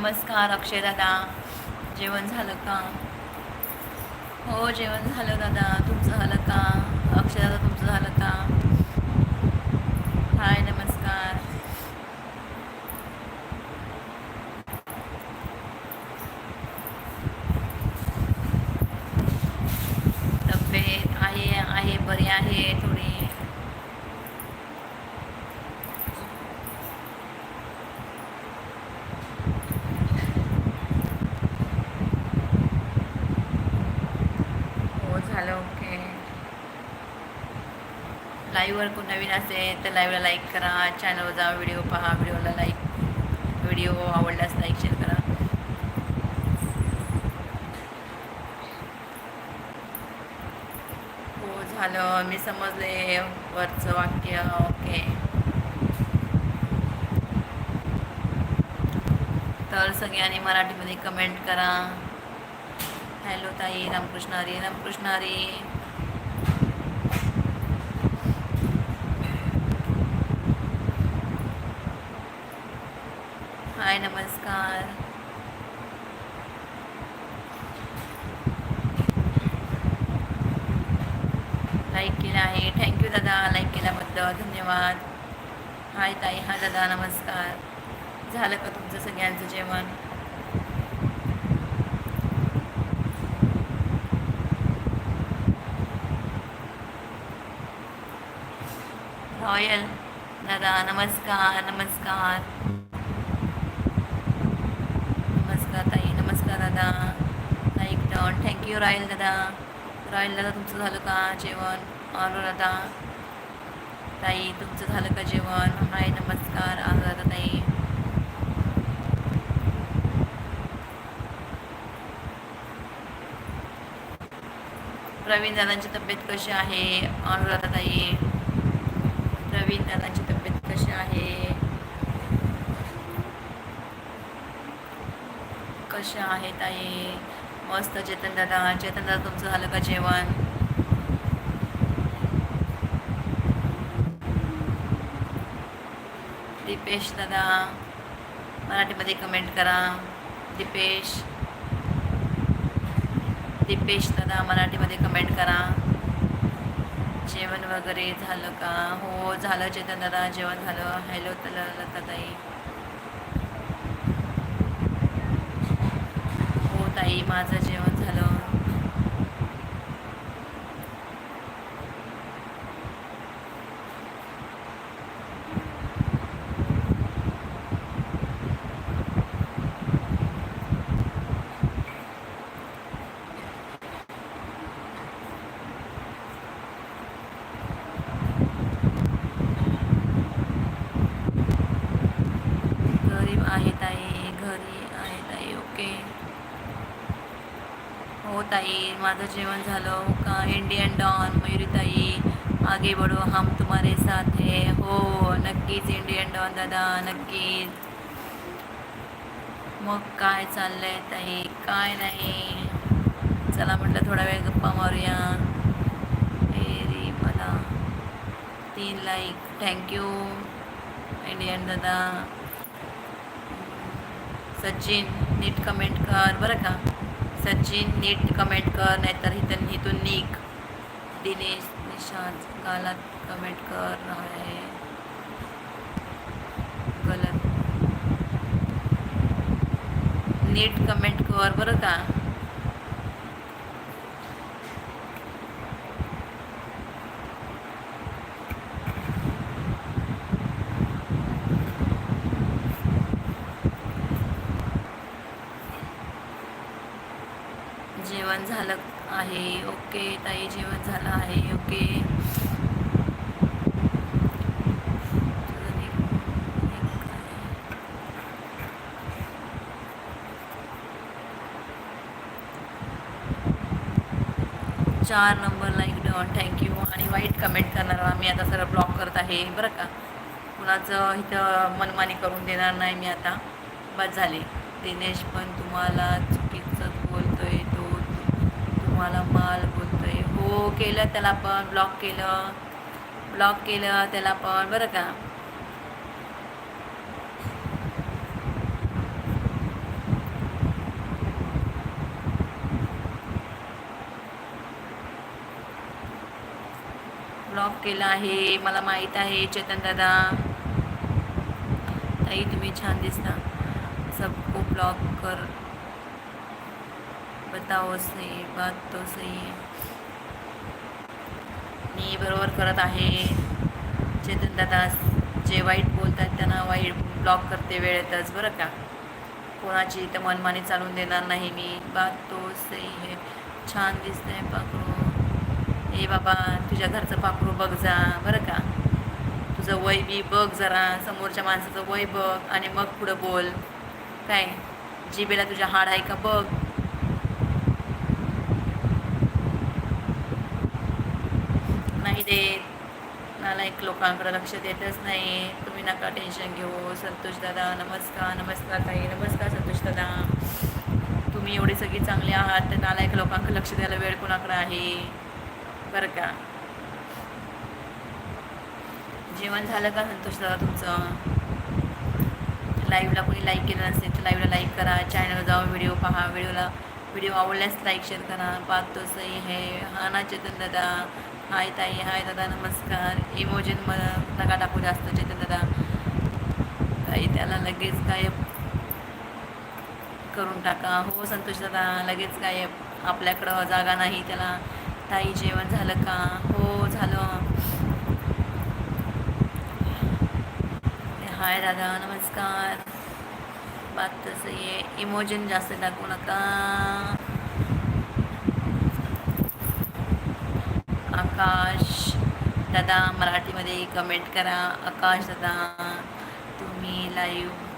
नमस्कार अक्षय दादा. जेवण झालं का? हो जेवण झालं दादा. तुमचं झालं का? अक्षय दादा तुमचं झालं का हाय नमस्कार तब्येत आहे आहे बरी आहे थोडी हो झालं ओके लाईव्हवर कोण नवीन असेल तर लाईव्हला लाईक करा. चॅनलवर जा व्हिडिओ पहा व्हिडिओला लाईक व्हिडिओ आवडल्यास लाईक शेअर करा. हो झालं. मी समजले वरचं वाक्य. ओके तर सगळ्यांनी मराठीमध्ये कमेंट करा. हॅलो ताई. रामकृष्ण हरी. रामकृष्ण हरी. हाय नमस्कार. लाईक केला आहे. थँक्यू दादा लाईक केल्याबद्दल. धन्यवाद. हाय ताई. हा दादा नमस्कार. झालं का तुमचं सगळ्यांचं जेवण? रॉयल दादा नमस्कार नमस्कार. दादा ताई. नमस्कार दादा. ताई डॉन थँक्यू रॉयल दादा. रॉयल दादा तुमचं झालं का जेवण? अनुराधा ताई तुमचं झालं का जेवण? हाय नमस्कार अनुराधा ताई. प्रवीण दादांची तब्येत कशी आहे? अनुराधा ताई. प्रवीण दादांची तब्येत कशी आहे कशा आहेत ताई. मस्त चेतन दादा चेतन दादा तुमचं झालं का जेवण? दीपेश दादा मराठीमध्ये कमेंट करा. दिपेश. दिपेश दादा मराठीमध्ये कमेंट करा. जेवण वगैरे झालं का? हो झालं चेतन दादा जेवण झालं. हॅलो तला लताताई ताई. माझं जेवण झालं घरी आहे ताई घरी आहे ताई ओके हो ताई माझं जेवण झालं. का इंडियन डॉन मयुरी ताई आगे बडो हम तुम्हारे साथ है. हो नक्कीच इंडियन डॉन दादा नक्कीच. मग काय चाललंय ताई? काय नाही. चला म्हटलं थोडा वेळ गप्पा मारूया. एरी मला तीन लाईक थँक्यू इंडियन दादा. सचिन नीट कमेंट कर. बरं का? सचिन नीट कमेंट कर नाहीतर इथं इथून निक. दिनेश निशांत गालात कमेंट कर आहे गलत. नीट कमेंट कर बरं का जेवण झालं आहे. ओके ताई जेवण झालं आहे. ओके. चार नंबर लाईक डॉन थँक्यू आणि वाईट कमेंट करणार मी आता सर ब्लॉक करत आहे. बरं का? कुणाचं इथं मनमानी करून देणार नाही मी आता. बस झाले. दिनेश पण तुम्हाला चुकीचं बोल तुम्हाला माल बोलतोय. हो केलं त्याला पण ब्लॉक केलं. ब्लॉक केलं त्याला पण बरं का? ब्लॉक केलं आहे मला माहीत आहे चेतन दादा. ताई तुम्ही छान दिसता. सबको ब्लॉक कर. बताओ सही बात तो सही मी बरोबर करत आहे. चेतन दादा जे वाईट बोलतात त्यांना वाईट ब्लॉक करते वेळेतच बरं का? कोणाची इथं मनमानी चालून देणार नाही मी. बात तो सही आहे छान दिसतंय पाखरू. ए बाबा तुझ्या घरचं पाखरू बघ जा बरं का? तुझं वय बी बघ जरा समोरच्या माणसाचं वय बघ आणि मग पुढं बोल. काय? जिबेला तुझ्या हाड आहे का बघ. नाही देत मला एक लोकांकडे लक्ष देतच नाही. तुम्ही नका टेन्शन घेऊ. संतोष दादा नमस्कार नमस्कार ताई नमस्कार संतोष दादा. तुम्ही एवढे सगळी चांगले आहात तर नालायक लोकांकडे लक्ष द्यायला वेळ कोणाकडे आहे? बरं का? जेवण झालं का संतोष दादा तुमचं? लाईव्हला कोणी लाईक केलं नसेल तर लाईव्हला लाईक करा. चॅनलवर जाऊन व्हिडिओ पहा. व्हिडिओला व्हिडिओ आवडल्यास लाईक शेअर करा. पाहत तो सही है. हा ना चेतन दादा. हाय ताई हाय दादा नमस्कार. इमोजिन म नका टाकू जास्त चेतन दादा. ताई त्याला लगेच गायब करून टाका. हो संतोष दादा लगेच गायब. आपल्याकडं जागा नाही त्याला. ताई जेवण झालं का? हो झालं. हाय दादा नमस्कार. बात तसं आहे इमोजन जास्त टाकू नका. आकाश दादा मराठीमध्ये कमेंट करा. आकाश दादा तुम्ही लाईव्ह